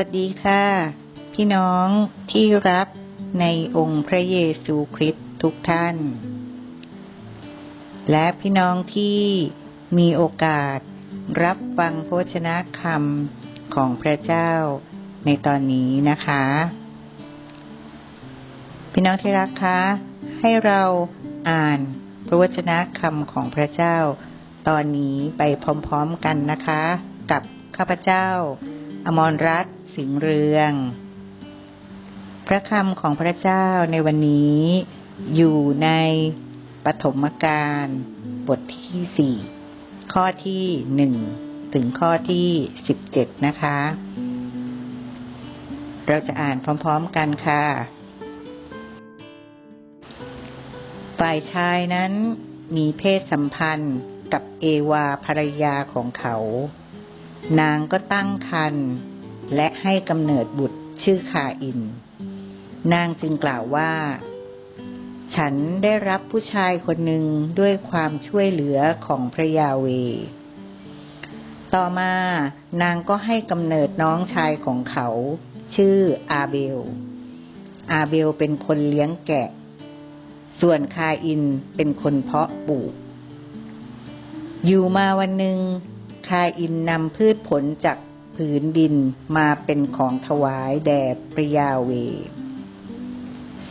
วัสดีค่ะ พี่น้องที่รักในองค์พระเยซูคริสต์ทุกท่าน และพี่น้องที่มีโอกาสรับฟังโภชนะคำของพระเจ้าในตอนนี้นะคะ พี่น้องที่รักคะ ให้เราอ่านพระวจนะคำของพระเจ้า ตอนนี้ไปพร้อมๆกันนะคะ กับข้าพเจ้า อมรรัตน์ สิงห์เรือง พระคำของพระเจ้าในวันนี้ อยู่ในปฐมกาลบทที่สี่ข้อที่หนึ่งถึงข้อที่สิบเจ็ดนะคะ เราจะอ่านพร้อมๆกันค่ะ ฝ่ายชายนั้นมีเพศสัมพันธ์กับเอวาภรรยาของเขา นางก็ตั้งครรภ์ และให้กำเนิดบุตรชื่อคาอิน นางจึงกล่าวว่า ฉันได้รับผู้ชายคนหนึ่งด้วยความช่วยเหลือของพระยาเว ต่อมานางก็ให้กำเนิดน้องชายของเขา ชื่ออาเบล อาเบลเป็นคนเลี้ยงแกะ ส่วนคาอินเป็นคนเพาะปลูก อยู่มาวันหนึ่งคาอินนำพืชผลจาก ผืนดินมาเป็นของถวายแด่พระยาเว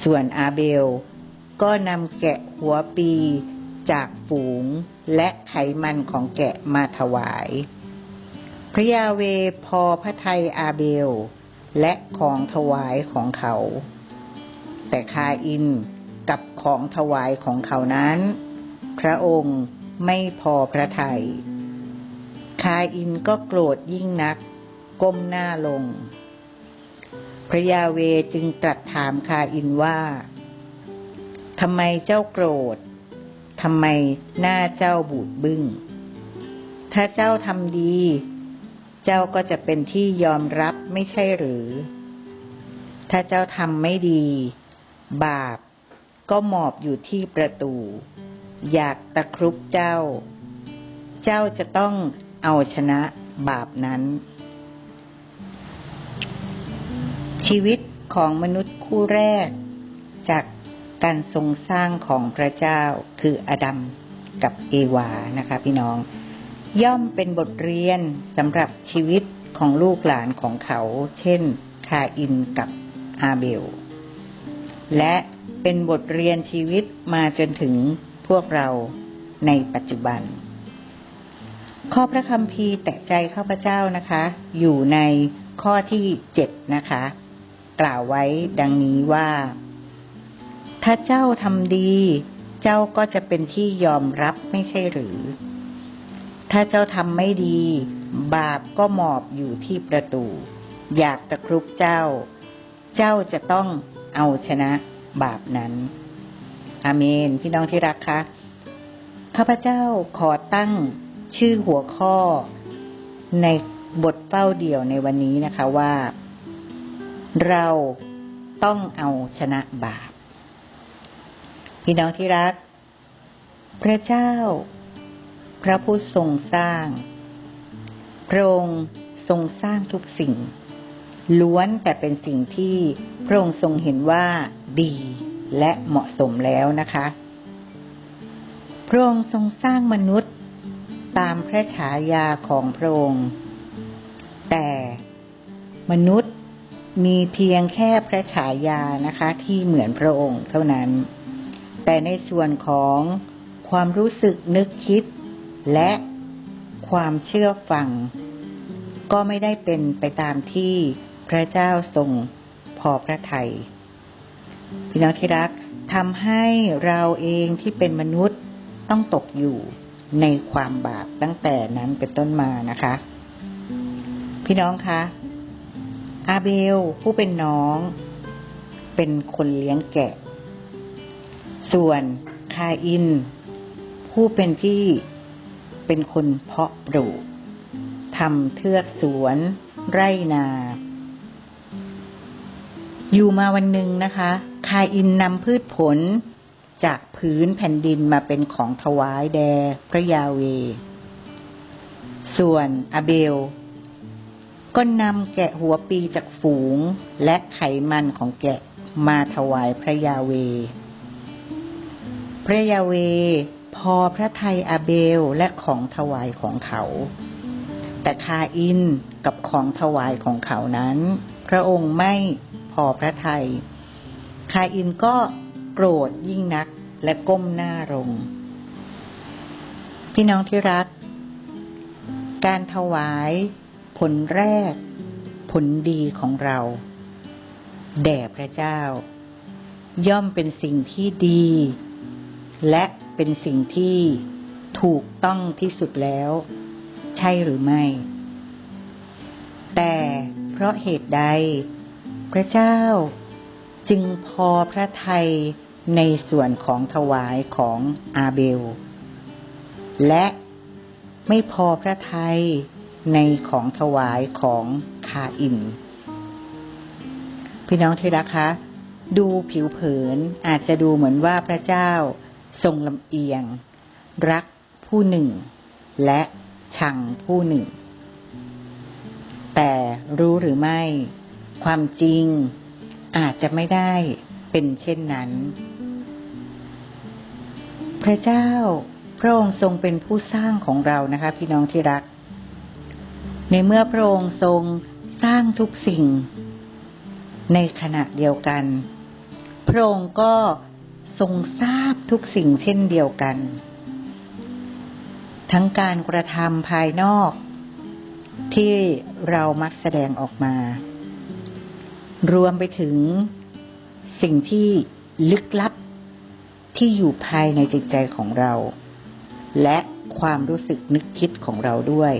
ส่วนอาเบล ก็นำแกะหัวปีจากฝูงและไขมันของแกะมาถวาย พระยาเวพอพระไทยอาเบล และของถวายของเขา แต่คาอินกับของถวายของเขานั้น พระองค์ไม่พอพระทยัยคาอินก็โกรธยิ่งนัก ก้มหน้าลง พระยาเวจึงตรัสถามคาอินว่าทำไมเจ้าโกรธ ทำไมหน้าเจ้าบูดบึง้ง ถ้าเจ้าทำดี เจ้าก็จะเป็นที่ยอมรับไม่ใช่หรือ ถ้าเจ้าทำไม่ดี บาปก็หมอบอยู่ที่ประตู อยากตะครุบเจ้า เจ้าจะต้องเอาชนะบาปนั้น ชีวิตของมนุษย์คู่แรก จากการทรงสร้างของพระเจ้าคืออดัมกับเอวานะคะพี่น้อง ย่อมเป็นบทเรียนสำหรับชีวิตของลูกหลานของเขา เช่น คาอินกับอาเบล และเป็นบทเรียนชีวิตมาจนถึงพวกเราในปัจจุบัน ข้อพระคัมภีร์แตะใจข้าพเจ้านะคะ อยู่ในข้อที่เจ็ดนะคะ กล่าวไว้ดังนี้ว่า ถ้าเจ้าทำดี เจ้าก็จะเป็นที่ยอมรับไม่ใช่หรือ ถ้าเจ้าทำไม่ดี บาปก็หมอบอยู่ที่ประตู อยากตะครุบเจ้า เจ้าจะต้องเอาชนะบาปนั้นอาเมน พี่น้องที่รักคะข้าพเจ้าขอตั้งชื่อหัวข้อในบทเฝ้าเดี่ยวในวันนี้นะคะว่า เราต้องเอาชนะบาป พี่น้องที่รัก พระเจ้า พระผู้ทรงสร้าง พระองค์ทรงสร้างทุกสิ่ง ล้วนแต่เป็นสิ่งที่พระองค์ทรงเห็นว่าดีและเหมาะสมแล้วนะคะ พระองค์ทรงสร้างมนุษย์ตามพระฉายาของพระองค์ แต่มนุษย์ มีเพียงแค่พระฉายานะคะที่เหมือนพระองค์เท่านั้น แต่ในส่วนของความรู้สึกนึกคิด และความเชื่อฟัง ก็ไม่ได้เป็นไปตามที่พระเจ้าทรงพอพระทยัยพี่น้องที่รักทำให้เราเองที่เป็นมนุษย์ต้องตกอยู่ในความบาปตั้งแต่นั้นเป็นต้นมานะคะ พี่น้องคะ อาเบลผู้เป็นน้อง เป็นคนเลี้ยงแกะ ส่วนคาอิน ผู้เป็นที่เป็นคนเพาะปลูกทำเทือกสวน ไร่นา อยู่มาวันหนึ่งนะคะ คาอินนำพืชผลจากพื้นแผ่นดินมาเป็นของถวายแด่พระยาเว ส่วนอาเบล ก็นำแกะหัวปีจากฝูงและไขมันของแกะมาถวายพระยาเว พระยาเวพอพระไทยอาเบลและของถวายของเขา แต่คาอินกับของถวายของเขานั้น พระองค์ไม่พอพระไทย คาอินก็โกรธยิ่งนักและก้มหน้าลง พี่น้องที่รัก การถวาย ผลแรก ผลดีของเรา แด่พระเจ้า ย่อมเป็นสิ่งที่ดี และเป็นสิ่งที่ถูกต้องที่สุดแล้ว ใช่หรือไม่ แต่เพราะเหตุใด พระเจ้าจึงพอพระทัยในส่วนของถวายของอาเบล และไม่พอพระทัย ในของถวายของคาอิน พี่น้องที่รักคะ ดูผิวเผินอาจจะดูเหมือนว่าพระเจ้าทรงลำเอียง รักผู้หนึ่ง และชังผู้หนึ่ง แต่รู้หรือไม่ ความจริงอาจจะไม่ได้เป็นเช่นนั้น พระเจ้าพระองค์ทรงเป็นผู้สร้างของเรานะคะ พี่น้องที่รัก ในเมื่อพระองค์ทรงสร้างทุกสิ่ง ในขณะเดียวกัน พระองค์ก็ทรงทราบทุกสิ่งเช่นเดียวกัน ทั้งการกระทำภายนอก ที่เรามักแสดงออกมา รวมไปถึงสิ่งที่ลึกลับที่อยู่ภายในจิตใจของเรา และความรู้สึกนึกคิดของเราด้วย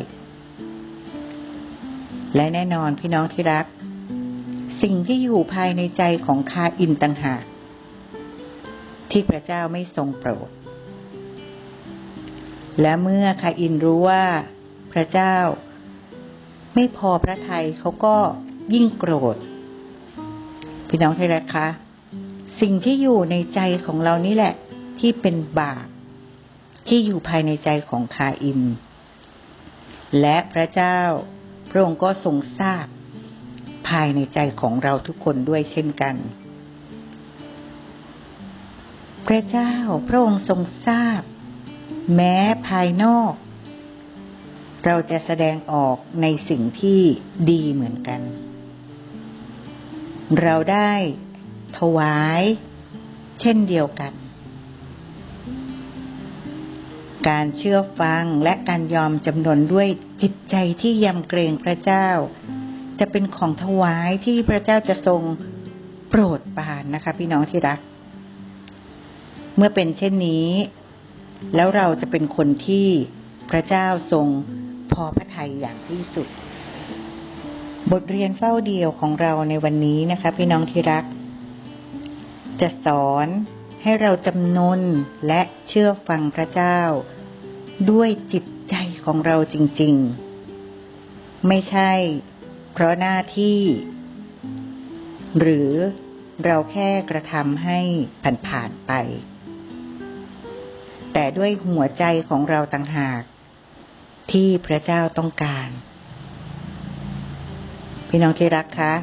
และแน่นอนพี่น้องที่รัก สิ่งที่อยู่ภายในใจของคาอินต่างหากที่พระเจ้าไม่ทรงโปรด และเมื่อคาอินรู้ว่าพระเจ้าไม่พอพระทัยเขาก็ยิ่งโกรธ พี่น้องที่รักคะสิ่งที่อยู่ในใจของเรานี่แหละ ที่เป็นบาปที่อยู่ภายในใจของคาอิน และพระเจ้า พระองค์ก็ทรงทราบภายในใจของเราทุกคนด้วยเช่นกัน พระเจ้าพระองค์ทรงทราบ แม้ภายนอก เราจะแสดงออกในสิ่งที่ดีเหมือนกัน เราได้ถวายเช่นเดียวกัน การเชื่อฟังและการยอมจำนนด้วยจิตใจที่ยำเกรงพระเจ้า จะเป็นของถวายที่พระเจ้าจะทรงโปรดปรานนะคะ พี่น้องที่รัก เมื่อเป็นเช่นนี้ แล้วเราจะเป็นคนที่พระเจ้าทรงพอพระทัยอย่างที่สุด บทเรียนเฝ้าเดียวของเราในวันนี้นะคะ พี่น้องที่รัก จะสอนให้เราจำนนและเชื่อฟังพระเจ้า ด้วยจิตใจของเราจริง ๆ ไม่ใช่ เพราะหน้าที่ หรือเราแค่กระทำให้ผ่านๆไป แต่ด้วยหัวใจของเราต่างหาก ที่พระเจ้าต้องการ พี่น้องที่รักคะ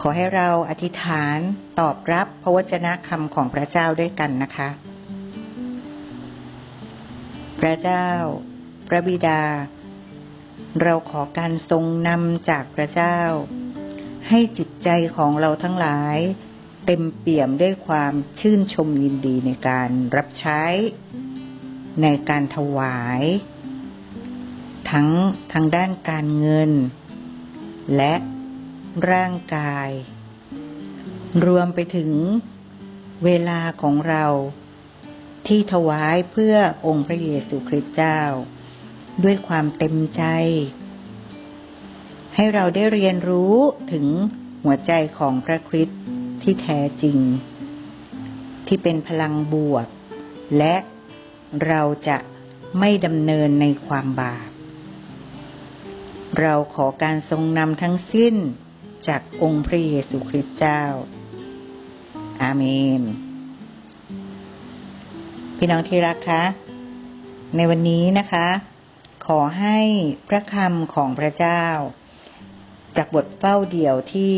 ขอให้เราอธิษฐานตอบรับพระวจนะคำของพระเจ้าด้วยกันนะคะ พระเจ้า พระบิดา เราขอการทรงนำจากพระเจ้า ให้จิตใจของเราทั้งหลาย เต็มเปี่ยมด้วยความชื่นชมยินดีในการรับใช้ ในการถวาย ทั้งทางด้านการเงิน และร่างกาย รวมไปถึงเวลาของเรา ที่ถวายเพื่อองค์พระเยซูคริสต์เจ้า ด้วยความเต็มใจ ให้เราได้เรียนรู้ถึงหัวใจของพระคริสต์ที่แท้จริง ที่เป็นพลังบวก และเราจะไม่ดำเนินในความบาป เราขอการทรงนำทั้งสิ้นจากองค์พระเยซูคริสต์เจ้า อาเมน พี่น้องที่รักคะ ในวันนี้นะคะ ขอให้พระคำของพระเจ้า จากบทเฝ้าเดียวที่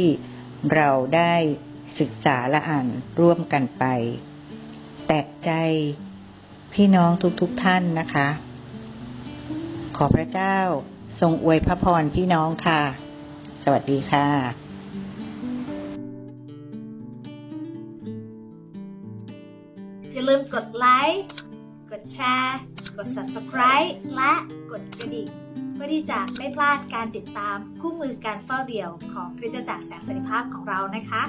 เราได้ศึกษาและอ่านร่วมกันไป แตกใจพี่น้องทุกๆทท่านนะคะ ขอพระเจ้าทรงอวยพระพรพี่น้องค่ะ สวัสดีค่ะ อย่าลืมกดไลค์ กดแชร์ กด subscribe และกดกระดิ่งเพื่อที่จะไม่พลาดการติดตามคู่มือการเฝ้าเดี่ยวของคริสตจักรแสงสันติภาพของเรานะคะ